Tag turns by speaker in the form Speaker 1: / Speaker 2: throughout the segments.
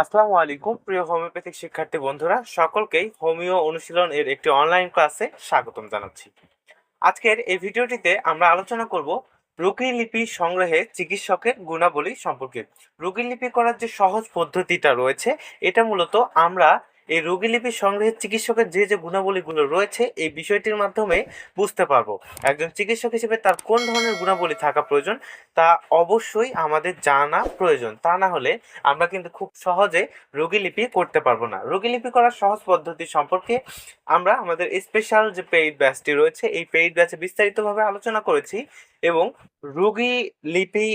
Speaker 1: আসসালামু আলাইকুম, প্রিয় হোমিওপ্যাথিক শিক্ষার্থী বন্ধুরা, সকলকেই হোমিও অনুশীলন এর একটি অনলাইন ক্লাসে স্বাগতম জানাচ্ছি। আজকের এই ভিডিওটিতে আমরা আলোচনা করব রোগী লিপি সংগ্রহে চিকিৎসকের গুণাবলী সম্পর্কে। রোগী লিপি করার যে সহজ পদ্ধতিটা রয়েছে, এটা মূলত আমরা এই রোগী লিপি সংগ্রহের চিকিৎসকের যে যে গুণাবলীগুলো রয়েছে, এই বিষয়টির মাধ্যমে বুঝতে পারব। একজন চিকিৎসক হিসেবে তার কোন ধরনের গুণাবলী থাকা প্রয়োজন, তা অবশ্যই আমাদের জানা প্রয়োজন। তা না হলে আমরা কিন্তু খুব সহজে রোগীলিপি করতে পারব না। রোগীলিপি করার সহজ পদ্ধতি সম্পর্কে আমরা আমাদের স্পেশাল যে পেইড ব্যাচটি রয়েছে, এই পেইড ব্যাচে বিস্তারিতভাবে আলোচনা করেছি এবং রোগী লিপি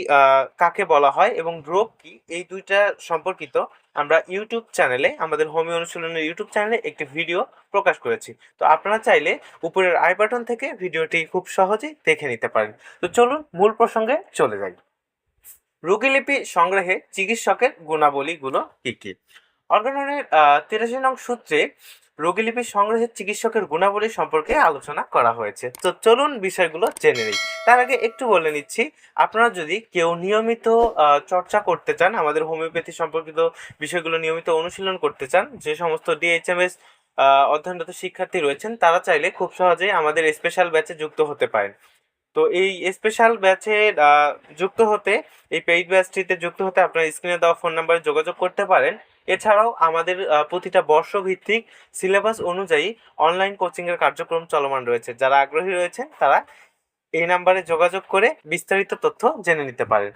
Speaker 1: কাকে বলা হয় এবং রোগ কি, এই দুইটা সম্পর্কিত আমরা ইউটিউব চ্যানেলে আমাদের হোমি অনুশীলনের ইউটিউব চ্যানেলে একটি ভিডিও প্রকাশ করেছি। তো আপনারা চাইলে উপরের আই বাটন থেকে ভিডিওটি খুব সহজেই দেখে নিতে পারেন। তো চলুন মূল প্রসঙ্গে চলে যাই। রোগীলিপি সংগ্রহে চিকিৎসকের গুণাবলীগুলো কী কি? অর্গাননের তিরাশি নং সূত্রে রোগীলিপি সংগ্রহের চিকিৎসকের গুণাবলী সম্পর্কে আলোচনা করা হয়েছে। তো চলুন বিষয়গুলো জেনে নিই। তার আগে একটু বলে নিচ্ছি, আপনারা যদি কেউ নিয়মিত চর্চা করতে চান, আমাদের হোমিওপ্যাথি সম্পর্কিত বিষয়গুলো নিয়মিত অনুশীলন করতে চান, যে সমস্ত ডিএইচএমএস অধ্যয়নরত শিক্ষার্থী রয়েছেন, তারা চাইলে খুব সহজেই আমাদের স্পেশাল ব্যাচে যুক্ত হতে পারেন। তো এই স্পেশাল ব্যাচে যুক্ত হতে, এই পেইড ব্যাচটিতে যুক্ত হতে আপনার স্ক্রিনে দেওয়া ফোন নাম্বারে যোগাযোগ করতে পারেন। এছাড়াও আমাদের প্রতিটা বর্ষভিত্তিক সিলেবাস অনুযায়ী অনলাইন কোচিংয়ের কার্যক্রম চলমান রয়েছে। যারা আগ্রহী রয়েছেন, তারা এই নাম্বারে যোগাযোগ করে বিস্তারিত তথ্য জেনে নিতে পারেন।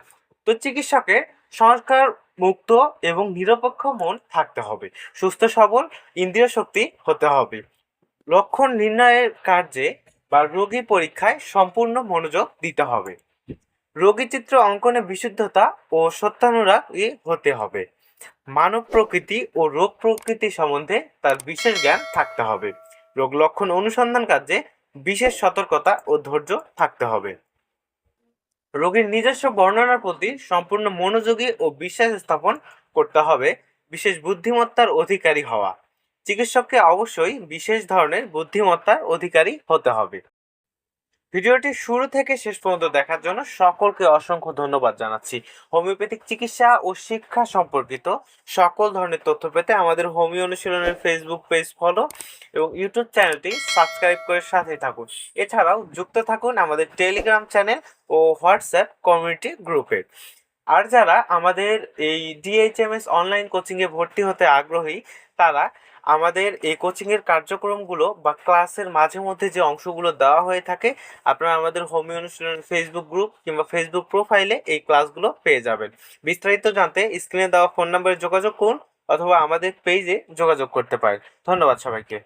Speaker 1: তো চিকিৎসকের সংস্কার মুক্ত এবং নিরপেক্ষ মন থাকতে হবে। সুস্থ, সবল, ইন্দ্রিয় শক্তি হতে হবে। লক্ষণ নির্ণয়ের কার্যে বা রোগী পরীক্ষায় সম্পূর্ণ মনোযোগ দিতে হবে। রোগী চিত্র অঙ্কনে বিশুদ্ধতা ও সত্যানুরাগী হতে হবে। মানব প্রকৃতি ও রোগ প্রকৃতি সম্বন্ধে তার বিশেষ জ্ঞান থাকতে হবে। রোগ লক্ষণ অনুসন্ধান কার্যে বিশেষ সতর্কতা ও ধৈর্য থাকতে হবে। রোগীর নিজস্ব বর্ণনার প্রতি সম্পূর্ণ মনোযোগী ও বিশ্বাস স্থাপন করতে হবে, বিশেষ বুদ্ধিমত্তার অধিকারী হওয়া। চিকিৎসককে অবশ্যই বিশেষ ধরনের বুদ্ধিমত্তার অধিকারী হতে হবে। ভিডিওটি শুরু থেকে শেষ পর্যন্ত দেখার জন্য সকলকে অসংখ্য ধন্যবাদ জানাচ্ছি। হোমিওপ্যাথিক চিকিৎসা ও শিক্ষা সম্পর্কিত সকল ধরনের তথ্য পেতে আমাদের হোমিও অনুশীলনের ফেসবুক পেজ ফলো এবং ইউটিউব চ্যানেলটি সাবস্ক্রাইব করে সাথে থাকুন। এছাড়াও যুক্ত থাকুন আমাদের টেলিগ্রাম চ্যানেল ও হোয়াটসঅ্যাপ কমিউনিটি গ্রুপে আর যারা আমাদের এই ডিএইচএমএস অনলাইন কোচিংয়ে ভর্তি হতে আগ্রহী, তারা আমাদের এই কোচিংয়ের কার্যক্রমগুলো বা ক্লাসের মাঝে মধ্যে যে অংশগুলো দেওয়া হয়ে থাকে, আপনারা আমাদের হোমিও অনুশীলন ফেসবুক গ্রুপ কিংবা ফেসবুক প্রোফাইলে এই ক্লাসগুলো পেয়ে যাবেন। বিস্তারিত জানতে স্ক্রিনে দেওয়া ফোন নম্বরে যোগাযোগ করুন অথবা আমাদের পেজে যোগাযোগ করতে পারেন। ধন্যবাদ সবাইকে।